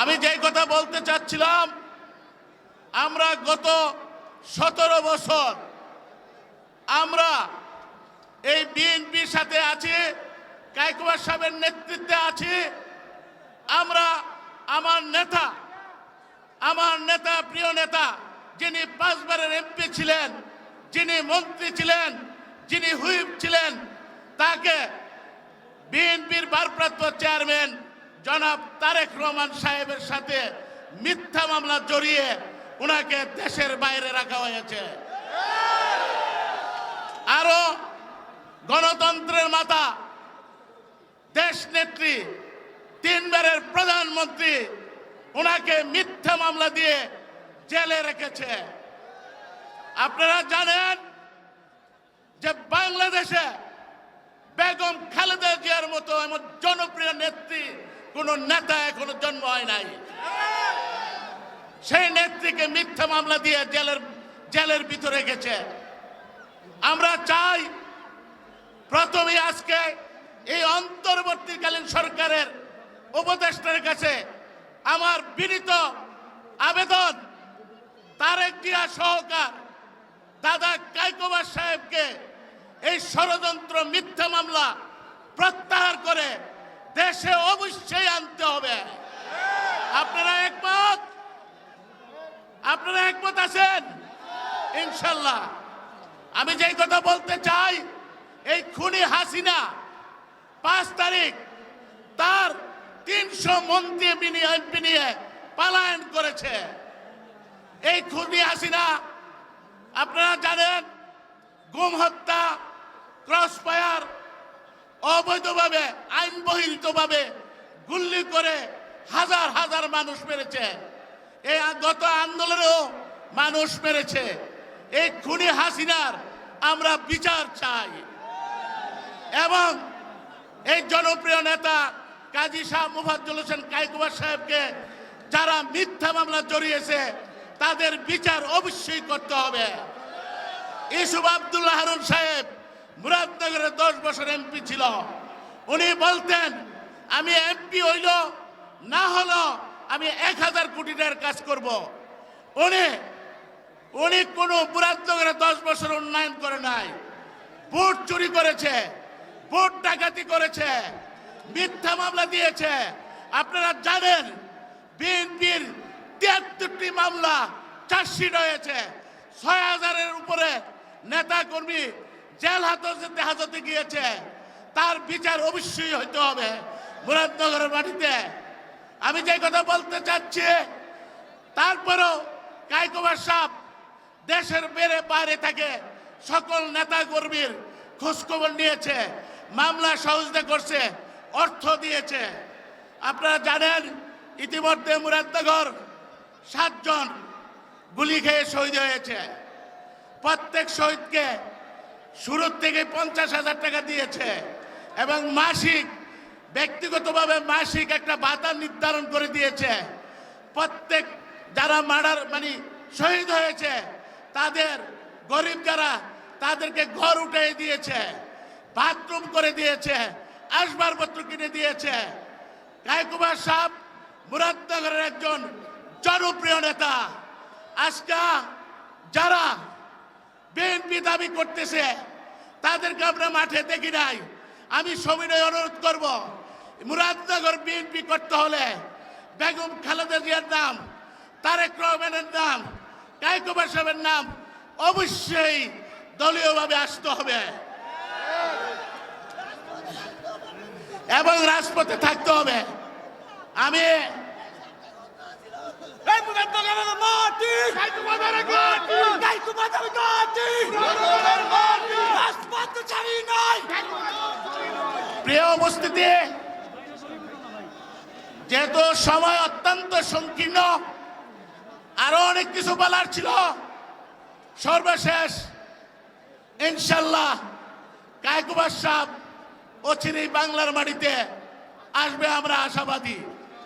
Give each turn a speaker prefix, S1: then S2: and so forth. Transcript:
S1: আমি যেই কথা বলতে চাচ্ছিলাম, আমরা গত সতেরো বছর আমরা এই বিএনপির সাথে আছি কাইকুবার সাহেবের নেতৃত্বে আছি। আমরা আমার নেতা আমার নেতা, প্রিয় নেতা, যিনি পাঁচবারের এমপি ছিলেন, যিনি মন্ত্রী ছিলেন, যিনি হুইপ ছিলেন, তাকে বিএনপির ভারপ্রাপ্ত চেয়ারম্যান জনাব তারেক রহমান সাহেবের সাথে মিথ্যা মামলা জড়িয়ে ওনাকে দেশের বাইরে রাখা হয়েছে। আরও গণতন্ত্রের মাতা, দেশ নেত্রী, তিনবারের প্রধানমন্ত্রী ওনাকে মিথ্যা মামলা দিয়ে জেলে রেখেছে। আপনারা জানেন যে বাংলাদেশে বেগম খালেদা জিয়ার মতো এমন জনপ্রিয় নেত্রী কোন নেতা এখনও জন্ম হয় নাই। সেই নেত্রীকে মিথ্যা মামলা দিয়ে জেলের জেলের ভিতরে গেছে। আমরা চাই প্রথমে আজকে এই অন্তর্বর্তীকালীন সরকারের উপদেষ্টার কাছে আমার বিনীত আবেদন, তারেক জিয়া সহকার দাদা কাইকোবার সাহেবকে এই ষড়যন্ত্র মিথ্যা মামলা প্রত্যাহার করে দেশে অবশ্যই আনতে হবে। আপনারা একমত? আপনারা একমত আছেন? ইনশাল্লাহ। আমি যেই কথা বলতে চাই, এই খুনি হাসিনা পাঁচ তারিখ তার তিনশো মন্ত্রী এমপি নিয়ে পালায়ন করেছে। এই খুনি হাসিনা, আপনারা জানেন, গুম হত্যা ক্রস ফায়ার অবৈধভাবে আইন বহির্ভূতভাবে গুল্লি করে হাজার হাজার মানুষ মেরেছে। এই গত আন্দোলনেও মানুষ মেরেছে। এই খুনি হাসিনার আমরা বিচার চাই। এবং এই জনপ্রিয় নেতা কাজী শাহ মুফাজ্জল হোসেন কাইকুবার সাহেবকে যারা মিথ্যা মামলা জড়িয়েছে, তাদের বিচার অবশ্যই করতে হবে। ইসুফ আবদুল্লাহ সাহেব মুরাদনগরে দশ বছর এমপি ছিল। উনি বলতেন, আমি এমপি হইল, না হলো আমি এক হাজার কোটি টাকার কাজ করব। উনি উনি কোনো মুরাদনগরে দশ বছর উন্নয়ন করে নাই। ভোট চুরি করেছে, ভোট ডাকাতি করেছে, মিথ্যা মামলা দিয়েছে। আপনারা জানেন, বিএনপির তিয়াত্তরটি মামলা চার্জশিট হয়েছে। ছয় হাজারের উপরে নেতা কর্মী জেল হাজতে হাজতে গিয়েছে, তার বিচার অবশ্যই হইতে হবে। মুরাদনগরের মাটিতে। আমি যে কথা বলতে চাচ্ছি, তারপরেও কাইকোবার সাপ দেশের বেড়ে বাইরে থাকে, সকল নেতা কর্মীর খোঁজখবর নিয়েছে, মামলা সহজতা করছে, অর্থ দিয়েছে। আপনারা জানেন, ইতিমধ্যে মুরাদনগর সাতজন গুলি খেয়ে শহীদ হয়েছে। প্রত্যেক শহীদকে শুরুর থেকে পঞ্চাশ হাজার টাকা দিয়েছে। এবং মাসিক, ব্যক্তিগতভাবে মাসিক একটা ভাতা নির্ধারণ করে দিয়েছে। প্রত্যেক যারা মার্ডার মানে শহীদ হয়েছে, তাদের, গরিব যারা, তাদেরকে ঘর উঠে দিয়েছে, বাথরুম করে দিয়েছে, আসবাবপত্র কিনে দিয়েছে। কায়কুমার সাহ মুরাদনগরের একজন জনপ্রিয় নেতা। আজকে যারা বিএনপি দাবি করতেছে, তাদেরকে আমরা মাঠে দেখি নাই। আমি সবিনয় অনুরোধ করব, মুরাদনগর বিএনপি করতে হলে বেগম খালেদা জিয়ার নাম, তারেক রহমানের নাম কায়কুমার সাহেবের নাম অবশ্যই দলীয়ভাবে আসতে হবে। এবং রাজপথে থাকতে হবে। আমি
S2: এই মুরাদনগরের মাটি
S3: কাইকুমাদারে মাটি
S2: কাইকুমাদের মাটি
S3: মুরাদনগরের মাটি
S2: রাজপথ ছাড়ি নাই
S1: প্রিয় উপস্থিতি যেহেতু সময় অত্যন্ত সংকীর্ণ আরও অনেক কিছু বলার ছিল। সর্বশেষ ইনশাল্লাহ কায়কুবার সাহ অচিরেই বাংলার মাটিতে আসবে আমরা আশাবাদী।